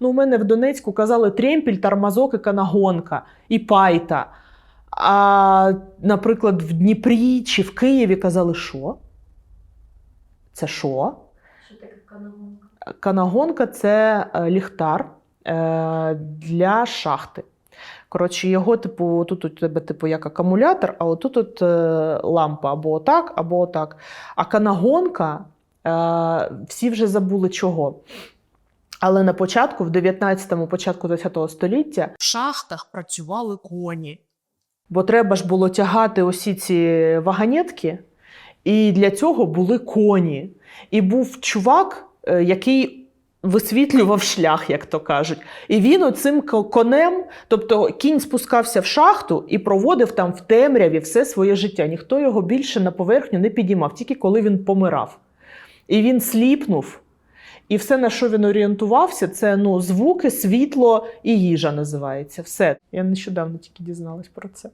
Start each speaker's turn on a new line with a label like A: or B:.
A: Ну, у мене в Донецьку казали тремпіль, тормозок і канагонка, і пайта. А, наприклад, в Дніпрі чи в Києві казали, що? Це що?
B: Що таке канагонка?
A: Канагонка це е, ліхтар е, для шахти. Коротше, його, типу, тут у тебе, типу, як акумулятор, а отут от, е, лампа або отак, або отак. А канагонка, е, всі вже забули чого. Але на початку, в 19-му, початку 20 століття,
C: В шахтах працювали коні.
A: бо треба ж було тягати усі ці вагонетки, і для цього були коні. І був чувак, е, який висвітлював шлях, як то кажуть. І він оцим конем, тобто кінь спускався в шахту і проводив там в темряві все своє життя. Ніхто його більше на поверхню не підіймав, тільки коли він помирав. І він сліпнув. І все, на що він орієнтувався, це ну, звуки, світло і їжа називається. Все. Я нещодавно тільки дізналась про це.